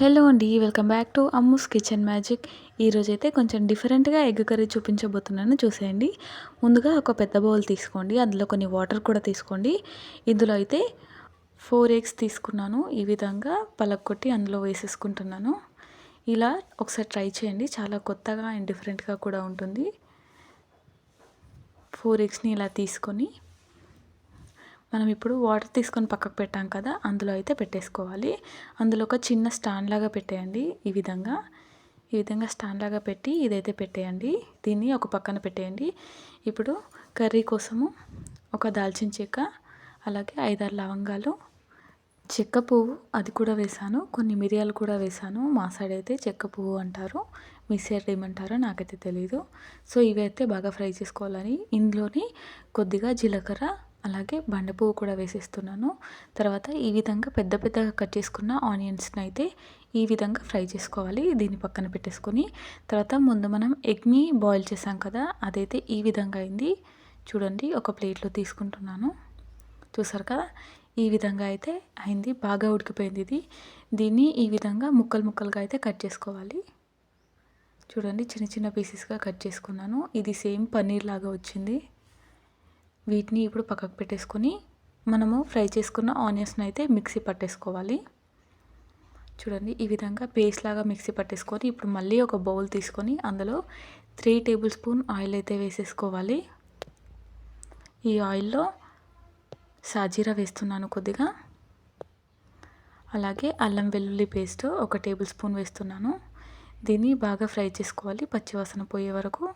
Hello అండి welcome back to Ammu's kitchen magic. ఈరోజైతే కొంచెం డిఫరెంట్గా ఎగ్ కర్రీ చూపించబోతున్నాను చూసేయండి. ముందుగా ఒక పెద్ద బౌల్ తీసుకోండి అందులో కొన్ని వాటర్ కూడా తీసుకోండి. ఇందులో అయితే ఫోర్ ఎగ్స్ తీసుకున్నాను ఈ విధంగా పలక్కొట్టి అందులో వేసేసుకుంటున్నాను. ఇలా ఒకసారి ట్రై చేయండి చాలా కొత్తగా అండ్ డిఫరెంట్గా కూడా ఉంటుంది. ఫోర్ ఎగ్స్ని ఇలా తీసుకొని మనం ఇప్పుడు వాటర్ తీసుకొని పక్కకు పెట్టాం కదా అందులో అయితే పెట్టేసుకోవాలి. అందులో ఒక చిన్న స్టాండ్ లాగా పెట్టేయండి ఈ విధంగా. ఈ విధంగా స్టాండ్ లాగా పెట్టి ఇదైతే పెట్టేయండి. దీన్ని ఒక పక్కన పెట్టేయండి. ఇప్పుడు కర్రీ కోసము ఒక దాల్చిన చెక్క అలాగే ఐదారు లవంగాలు చెక్క పువ్వు అది కూడా వేసాను కొన్ని మిరియాలు కూడా వేసాను మా సైడ్ అయితే చెక్క పువ్వు అంటారు. మీ సైడ్ ఏమంటారో నాకైతే తెలియదు సో ఇవి అయితే బాగా ఫ్రై చేసుకోవాలని ఇందులోని కొద్దిగా జీలకర్ర అలాగే బండపువ్వు కూడా వేసేస్తున్నాను. తర్వాత ఈ విధంగా పెద్ద పెద్దగా కట్ చేసుకున్న ఆనియన్స్ని అయితే ఈ విధంగా ఫ్రై చేసుకోవాలి. దీన్ని పక్కన పెట్టేసుకొని తర్వాత ముందు మనం ఎగ్ని బాయిల్ చేసాం కదా అదైతే ఈ విధంగా అయింది. చూడండి ఒక ప్లేట్లో తీసుకుంటున్నాను. చూసారు కదా? ఈ విధంగా అయితే అయింది. బాగా ఉడికిపోయింది ఇది. దీన్ని ఈ విధంగా ముక్కలు ముక్కలుగా అయితే కట్ చేసుకోవాలి. చూడండి చిన్న చిన్న పీసెస్గా కట్ చేసుకున్నాను. ఇది సేమ్ పన్నీర్ లాగా వచ్చింది. వీటిని ఇప్పుడు పక్కకు పెట్టేసుకొని మనము ఫ్రై చేసుకున్న ఆనియన్స్ని అయితే మిక్సీ పట్టేసుకోవాలి. చూడండి ఈ విధంగా పేస్ట్ లాగా మిక్సీ పట్టేసుకొని ఇప్పుడు మళ్ళీ ఒక బౌల్ తీసుకొని అందులో త్రీ టేబుల్ స్పూన్ ఆయిల్ అయితే వేసేసుకోవాలి. ఈ ఆయిల్లో సాజీరా వేస్తున్నాను కొద్దిగా. అలాగే అల్లం వెల్లుల్లి పేస్ట్ ఒక టేబుల్ స్పూన్ వేస్తున్నాను. దీన్ని బాగా ఫ్రై చేసుకోవాలి పచ్చివాసన పోయే వరకు.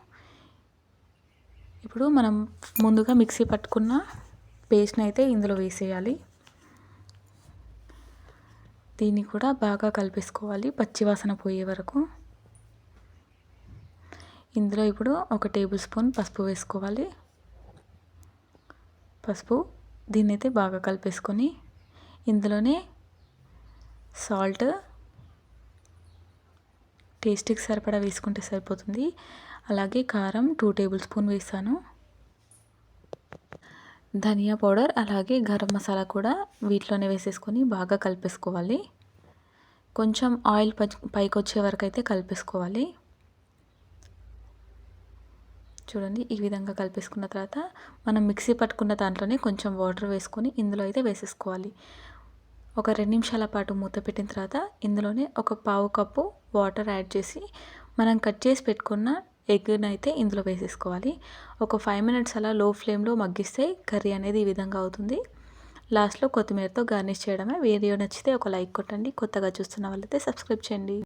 ఇప్పుడు మనం ముందుగా మిక్సీ పట్టుకున్న పేస్ట్ని అయితే ఇందులో వేసేయాలి. దీన్ని కూడా బాగా కలిపేసుకోవాలి పచ్చివాసన పోయే వరకు. ఇందులో ఇప్పుడు ఒక టేబుల్ స్పూన్ పసుపు వేసుకోవాలి. పసుపు దీన్నైతే బాగా కలిపేసుకొని ఇందులోనే సాల్ట్ టేస్ట్కి సరిపడా వేసుకుంటే సరిపోతుంది. అలాగే కారం టూ టేబుల్ స్పూన్ వేసాను. ధనియా పౌడర్ అలాగే గరం మసాలా కూడా వీటిలోనే వేసేసుకొని బాగా కలిపేసుకోవాలి. కొంచెం ఆయిల్ పైకి వచ్చే వరకు అయితే కలిపేసుకోవాలి. చూడండి ఈ విధంగా కలిపేసుకున్న తర్వాత మనం మిక్సీ పట్టుకున్న దాంట్లోనే కొంచెం వాటర్ వేసుకొని ఇందులో అయితే వేసేసుకోవాలి. ఒక రెండు నిమిషాల పాటు మూత పెట్టిన తర్వాత ఇందులోనే ఒక పావు కప్పు వాటర్ యాడ్ చేసి మనం కట్ చేసి పెట్టుకున్న ఎగ్ని అయితే ఇందులో వేసేసుకోవాలి. ఒక ఫైవ్ మినిట్స్ అలా లో ఫ్లేమ్లో మగ్గిస్తే కర్రీ అనేది ఈ విధంగా అవుతుంది. లాస్ట్లో కొత్తిమీరతో గార్నిష్ చేయడమే. వీడియో నచ్చితే ఒక లైక్ కొట్టండి. కొత్తగా చూస్తున్న వాళ్ళైతే సబ్స్క్రైబ్ చేయండి.